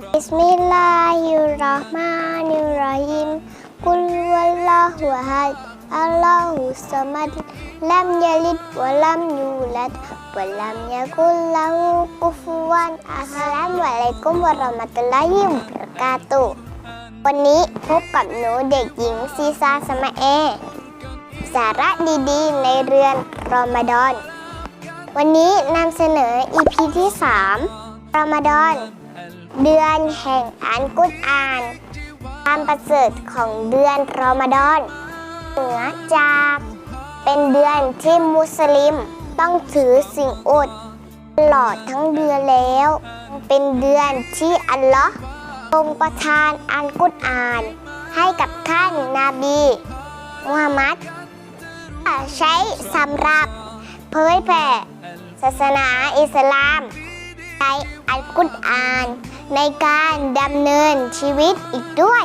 บิสมิลลาฮิรราะห์มานิรราะฮีมกุลวัลลอฮุอะฮัดอัลลอฮุสมัดลัมยะลิดวะลัมยูลัดวะลัมยะกุลละฮูกุฟวันอัสลามุอะลัยกุมวะเราะมะตุลลอฮิวะบะเราะกาตุวันนี้พบกับหนูเด็กหญิงซีซาสมาเอ สาระดีๆ ในเรือนรอมฎอน วันนี้นำเสนอ EP ที่ 3 รอมฎอน เดือนแห่งอันกุรอาน ความประเสริฐของเดือนรอมฎอน เหนือจากเป็นเดือนที่มุสลิมต้องถือสิ่งอดตลอดทั้งเดือนแล้ว เป็นเดือนที่อัลลอฮ์ทรงประทานอันกุรอาน ให้กับท่านนาบีมุฮัมมัดใช้สำหรับเผยแผ่ศาสนาอิสลามใช้อัลกุรอาน ในการดำเนินชีวิตอีกด้วย